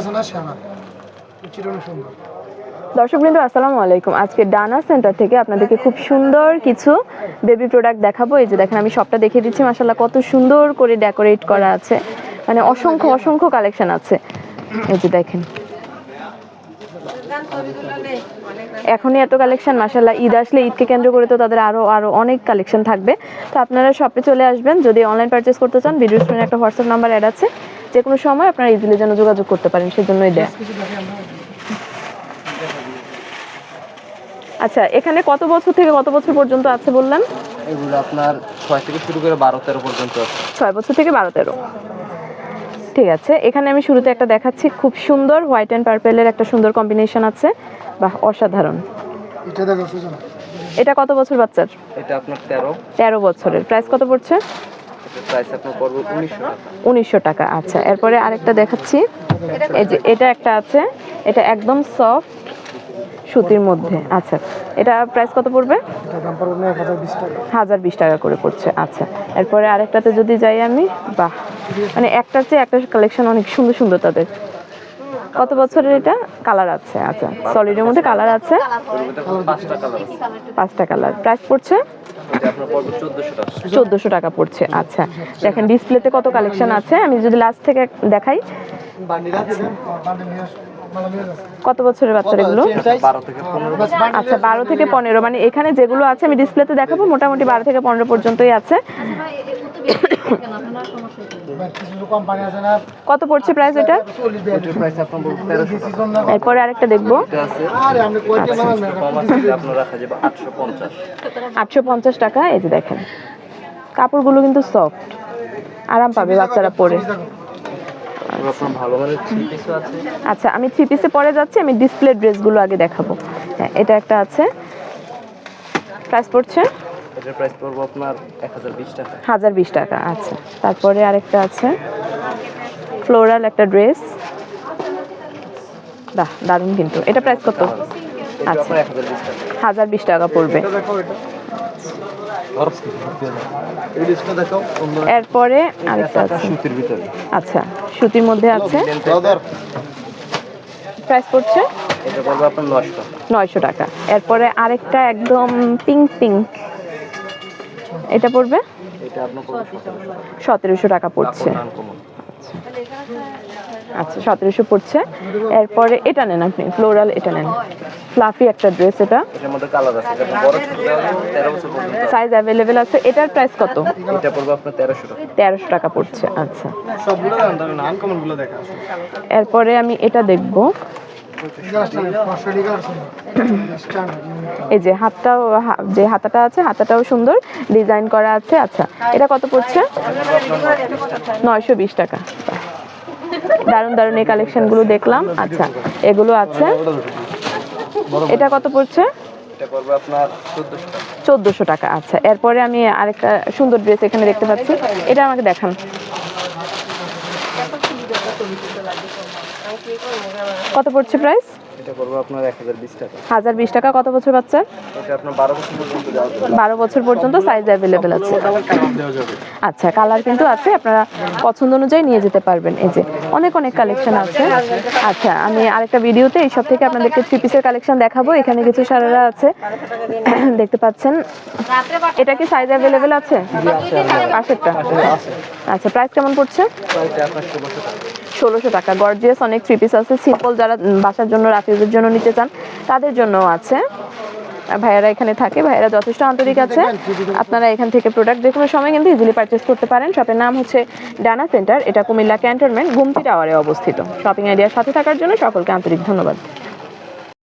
আছে দর্শকবৃন্দ আসসালামু আলাইকুম। আজকে ডানা সেন্টার থেকে আপনাদেরকে খুব সুন্দর কিছু বেবি প্রোডাক্ট দেখাবো। এই যে দেখেন, আমি সবটা দেখিয়ে দিচ্ছি। মাসাল্লাহ কত সুন্দর করে ডেকোরেট করা আছে। মানে অসংখ্য অসংখ্য কালেকশন আছে। এই যে দেখেন। এখনই এত কালেকশন মাসাল্লাহ ঈদ আসলে ঈদকে কেন্দ্র করে তো তাদের আরও আরও অনেক কালেকশন থাকবে। তো আপনারা শপে চলে আসবেন। যদি অনলাইন পারচেস করতে চান ভিডিও স্ক্রিনে একটা হোয়াটসঅ্যাপ নাম্বার অ্যাড আছে। যে কোনো সময় আপনারা ইজিলি যেন যোগাযোগ করতে পারেন সেজন্যই দেয়। আচ্ছা এখানে কত বছর থেকে কত বছর পর্যন্ত আছে বললেন? এগুলো আপনার ছয় থেকে শুরু করে বারো তেরো পর্যন্ত আছে। ছয় বছর থেকে বারো তেরো। ঠিক আছে এখানে আমি শুরুতে একটা দেখাচ্ছি খুব সুন্দর হোয়াইট অ্যান্ড পার্পেলের একটা সুন্দর কম্বিনেশন আছে। বাহ অসাধারণ। এটা দেখো এটা কত বছর বাচ্চার? এটা আপনার তেরো। তেরো বছরের। প্রাইস কত পড়ছে? প্রাইস আপনার পড়বে উনিশশো টাকা উনিশশো টাকা আচ্ছা। এরপরে আরেকটা দেখাচ্ছি। এই যে এটা একটা আছে। এটা একদম সফট সুতির মধ্যে। আচ্ছা এটা প্রাইস কত পড়বে? হাজার বিশ টাকা। করে পড়ছে আচ্ছা। এরপরে আরেকটাতে যদি যাই আমি বাহ! মানে একটার চেয়ে একটা কালেকশন অনেক সুন্দর সুন্দর তাদের। কত বছরের এটা? কালার আছে আচ্ছা। সলিডের মধ্যে কালার আছে? পাঁচটা কালার প্রাইস পড়ছে? চোদ্দোশো টাকা পড়ছে আচ্ছা। দেখেন ডিসপ্লেতে কত কালেকশন আছে? আমি যদি লাস্ট থেকে দেখাই। কত বছরের বাচ্চারা এগুলো? আচ্ছা বারো থেকে পনেরো। মানে এখানে যেগুলো আছে, আমি ডিসপ্লেতে দেখাবো। মোটামুটি বারো থেকে পনেরো পর্যন্তই আছে। কত পড়ছে প্রাইস এটা? এরপরে আরেকটা দেখব। আটশো পঞ্চাশ টাকা, এই যে দেখেন। কাপড়গুলো কিন্তু সফট আরাম পাবে বাচ্চারা পরে। আচ্ছা আমি থ্রি পিসে পরে যাচ্ছি, আমি ডিসপ্লে ড্রেসগুলো আগে দেখাবো। হ্যাঁ এটা একটা আছে। প্রাইস পড়ছে? এটার প্রাইস পড়বে আপনার এক হাজার বিশ টাকা। হাজার বিশ টাকা আচ্ছা। তারপরে আরেকটা আছে। ফ্লোরাল একটা ড্রেস। বাহ দারুণ কিন্তু। এটা প্রাইস কত? আচ্ছা। আপনার এক হাজার বিশ টাকা। পড়বে। দেখো এটা। এই ডিসটা দেখাও সুন্দর। এরপরে আরেকটা আছে। সুতির ভিতরে। আচ্ছা সুতির মধ্যে আছে। প্রাইস পড়ছে? এটা পড়বে আপনার নশো টাকা নয়শো টাকা। এরপরে আরেকটা একদম পিঙ্ক পিঙ্ক এটা পড়বে? সতেরোশো টাকা পড়ছে। আচ্ছা সতেরোশো পড়ছে। এরপরে এটা নেন আপনি ফ্লোরাল এটা নেন। ফ্লাফি একটা ড্রেস এটা। সাইজ অ্যাভেলেবেল আছে। এটার প্রাইস কত? এটা পড়বে আপনার তেরোশো টাকা। তেরোশো টাকা পড়ছে আচ্ছা। সবগুলো দাম তবে না আনকমনগুলো দেখা এরপরে আমি এটা দেখব। এই যে হাতটাও যে হাতাটা আছে হাতাটাও সুন্দর ডিজাইন করা আছে। আচ্ছা এটা কত পড়ছে? নয়শো বিশ টাকা। দারুণ দারুণ এই কালেকশনগুলো দেখলাম। আচ্ছা এগুলো আছে। এটা কত পড়ছে? চোদ্দোশো টাকা আচ্ছা। এরপরে আমি আরেকটা সুন্দর ড্রেস এখানে দেখতে পাচ্ছি। এটা আমাকে দেখান। কত পড়ছে প্রাইস এটা পড়বে আপনার এক হাজার বিশ টাকা। হাজার বিশ টাকা কত বছর বাচ্চা? এটা আপনার বারো বছর পর্যন্ত দেওয়া যাবে। বারো বছর পর্যন্ত সাইজ অ্যাভেলেবেল আছে। আচ্ছা কালার কিন্তু আছে আপনারা পছন্দ অনুযায়ী নিয়ে যেতে পারবেন। এই যে অনেক অনেক কালেকশন আছে। আচ্ছা আমি আরেকটা ভিডিওতে এইসব থেকে আপনাদেরকে থ্রি পিসের কালেকশন দেখাবো। এখানে কিছু সারারা আছে। দেখতে পাচ্ছেন। এটা কি সাইজ অ্যাভেলেবেল আছে? পাশেরটা। আচ্ছা প্রাইস কেমন পড়ছে? আপনার ষোলোশো টাকা। ষোলোশো টাকা। গর্জিয়াস অনেক থ্রি পিস আছে। সিম্পল যারা বাসার জন্য রাফিজের জন্য নিতে চান তাদের জন্য আছে। ভাইয়েরা এখানে থাকে ভাইয়ারা যথেষ্ট আন্তরিক আছে। আপনারা এখান থেকে প্রোডাক্ট যে কোনো সময় কিন্তু ইজিলি পারচেস করতে পারেন। শপের নাম হচ্ছে ডানা সেন্টার এটা কুমিল্লা ক্যান্টনমেন্ট গুমতি টাওয়ারে অবস্থিত। শপিং আইডিয়ার সাথে থাকার জন্য সকলকে আন্তরিক ধন্যবাদ।